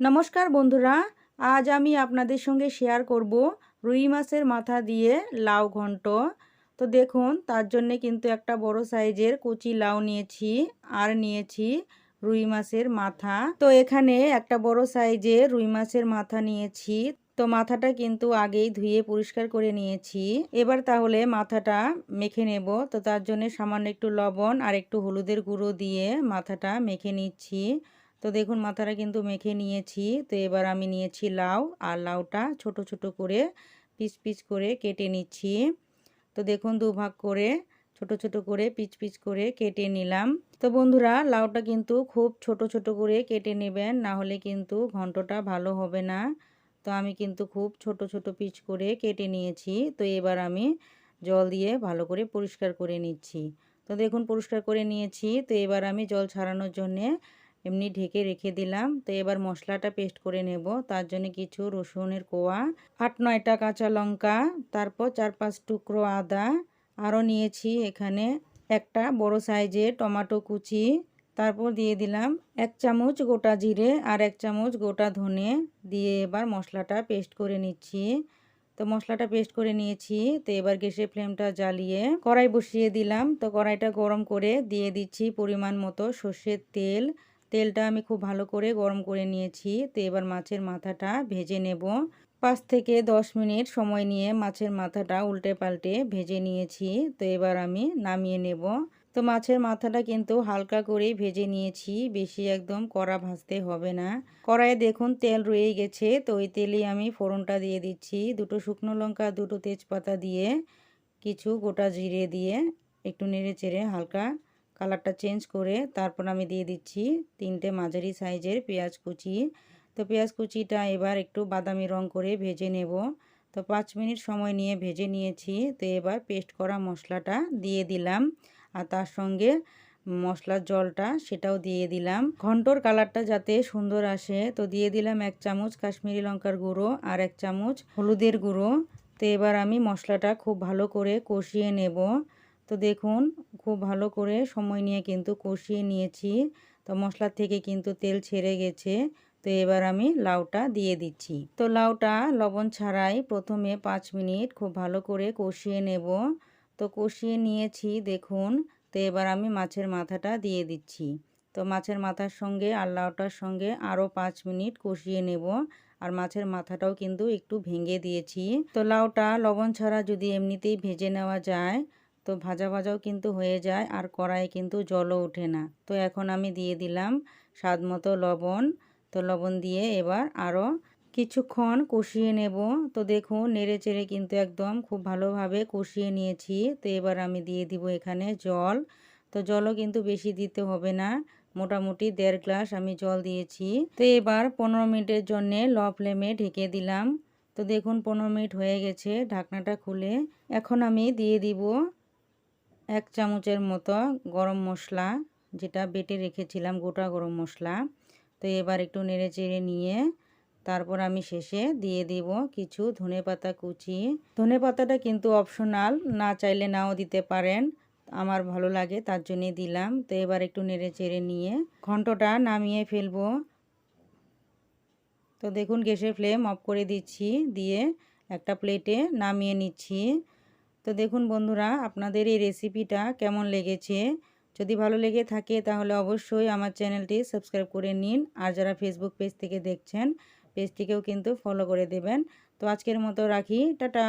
নমস্কার বন্ধুরা, আজ আমি আপনাদের সঙ্গে শেয়ার করব রুই মাছের মাথা দিয়ে লাউ ঘন্ট। তো দেখুন, তার জন্যে কিন্তু একটা বড় সাইজের কচি লাউ নিয়েছি, আর নিয়েছি রুই মাছের মাথা। তো এখানে একটা বড় সাইজের রুই মাছের মাথা নিয়েছি। তো মাথাটা কিন্তু আগেই ধুয়ে পরিষ্কার করে নিয়েছি। এবার তাহলে মাথাটা মেখে নেব। তো তার জন্য সামান্য একটু লবণ আর একটু হলুদের গুঁড়ো দিয়ে মাথাটা মেখে নিচ্ছি। তো দেখুন মাথাটা কিন্তু মেখে নিয়েছি। তো এবার আমি নিয়েছি লাউ আর লাউটা ছোট ছোট করে পিস পিস করে কেটে নিচ্ছি। তো দেখুন দুভাগ করে ছোট ছোট করে পিচ পিচ করে কেটে নিলাম। তো বন্ধুরা, লাউটা কিন্তু খুব ছোট ছোট করে কেটে নেবেন, না হলে কিন্তু ঘন্টটা ভালো হবে না। তো আমি কিন্তু খুব ছোট ছোট পিচ করে কেটে নিয়েছি। তো এবার আমি জল দিয়ে ভালো করে পরিষ্কার করে নিচ্ছি। তো দেখুন পরিষ্কার করে নিয়েছি। তো এবার আমি জল ছাড়ানোর জন্যে এমনি ঢেকে রেখে দিলাম। তো এবার মশলাটা পেস্ট করে নেব। তার জন্য কিছু রসুনের কোয়া, আট, নয়টা কাঁচা লঙ্কা, তারপর চার, পাঁচ টুকরো আদা। আরও নিয়েছি এখানে একটা বড় সাইজের টমাটো কুচি। তারপর দিয়ে দিলাম এক চামচ গোটা জিরে আর এক চামচ গোটা ধনে। দিয়ে এবার মশলাটা পেস্ট করে নিচ্ছি। তো মশলাটা পেস্ট করে নিয়েছি। তো এবার গ্যাসের ফ্লেমটা জ্বালিয়ে কড়াই বসিয়ে দিলাম। তো কড়াইটা গরম করে দিয়ে দিচ্ছি পরিমাণ মতো সর্ষের তেল। তেলটা আমি খুব ভালো করে গরম করে নিয়েছি। তো এবার মাছের মাথাটা ভেজে নেব। পাঁচ থেকে দশ মিনিট সময় নিয়ে মাছের মাথাটা উল্টে পাল্টে ভেজে নিয়েছি। তো এবার আমি নামিয়ে নেব। তো মাছের মাথাটা কিন্তু হালকা করেই ভেজে নিয়েছি। বেশি একদম কড়া ভাজতে হবে না। কড়াইয়ে দেখুন তেল রয়ে গেছে। তো ওই তেলেই আমি ফোড়নটা দিয়ে দিচ্ছি। দুটো শুকনো লঙ্কা, দুটো তেজপাতা দিয়ে কিছু গোটা জিরে দিয়ে একটু নেড়ে চেড়ে হালকা কালারটা চেঞ্জ করে তারপর আমি দিয়ে দিচ্ছি তিনটে মাঝারি সাইজের পেঁয়াজ কুচি। তো পেঁয়াজ কুচিটা এবার একটু বাদামি রং করে ভেজে নেব। তো পাঁচ মিনিট সময় নিয়ে ভেজে নিয়েছি। তো এবার পেস্ট করা মশলাটা দিয়ে দিলাম। আর তার সঙ্গে মশলার জলটা সেটাও দিয়ে দিলাম। ঘন্টর কালারটা যাতে সুন্দর আসে, তো দিয়ে দিলাম এক চামচ কাশ্মীরি লঙ্কার গুঁড়ো আর এক চামচ হলুদের গুঁড়ো। তো এবার আমি মশলাটা খুব ভালো করে কষিয়ে নেব। তো দেখুন, খুব ভালো করে সময় নিয়ে কিন্তু কষিয়ে নিয়েছি। তো মশলার থেকে কিন্তু তেল ছেড়ে গেছে। তো এবার আমি লাউটা দিয়ে দিচ্ছি। তো লাউটা লবণ ছাড়াই প্রথমে পাঁচ মিনিট খুব ভালো করে কষিয়ে নেব। তো কষিয়ে নিয়েছি, দেখুন। তো এবার আমি মাছের মাথাটা দিয়ে দিচ্ছি। তো মাছের মাথার সঙ্গে আর লাউটার সঙ্গে আরও পাঁচ মিনিট কষিয়ে নেব। আর মাছের মাথাটাও কিন্তু একটু ভেঙে দিয়েছি। তো লাউটা লবণ ছাড়া যদি এমনিতেই ভেজে নেওয়া যায় তো ভাজা ভাজাও কিন্তু হয়ে যায় আর কড়াইয়ে কিন্তু জলও ওঠে না। তো এখন আমি দিয়ে দিলাম স্বাদ মতো লবণ। তো লবণ দিয়ে এবার আরও কিছুক্ষণ কষিয়ে নেব। তো দেখুন নেড়ে চেড়ে কিন্তু একদম খুব ভালোভাবে কষিয়ে নিয়েছি। তো এবার আমি দিয়ে দিব এখানে জল। তো জলও কিন্তু বেশি দিতে হবে না। মোটামুটি দেড় গ্লাস আমি জল দিয়েছি। তো এবার পনেরো মিনিটের জন্যে ল ফ্লেমে ঢেকে দিলাম। তো দেখুন পনেরো মিনিট হয়ে গেছে ঢাকনাটা খুলে। এখন আমি দিয়ে দিব এক চামচের মতো গরম মশলা, যেটা বেটে রেখেছিলাম গোটা গরম মশলা। তো এবার একটু নেড়ে চেড়ে নিয়ে তারপর আমি শেষে দিয়ে দিব কিছু ধনে পাতা কুচি। ধনে পাতাটা কিন্তু অপশনাল না চাইলে নাও দিতে পারেন। আমার ভালো লাগে, তার জন্যে দিলাম। তো এবার একটু নেড়ে চেড়ে নিয়ে ঘন্টটা নামিয়ে ফেলব। তো দেখুন, গ্যাসের ফ্লেম অফ করে দিচ্ছি, দিয়ে একটা প্লেটে নামিয়ে নিচ্ছি। তো দেখুন বন্ধুরা, আপনাদের এই রেসিপিটা কেমন লেগেছে? যদি ভালো লেগে থাকে তাহলে অবশ্যই আমার চ্যানেলটি সাবস্ক্রাইব করে নিন। আর যারা ফেসবুক পেজ থেকে দেখছেন পেজটিকেও কিন্তু ফলো করে দেবেন। তো আজকের মতো রাখি। টাটা!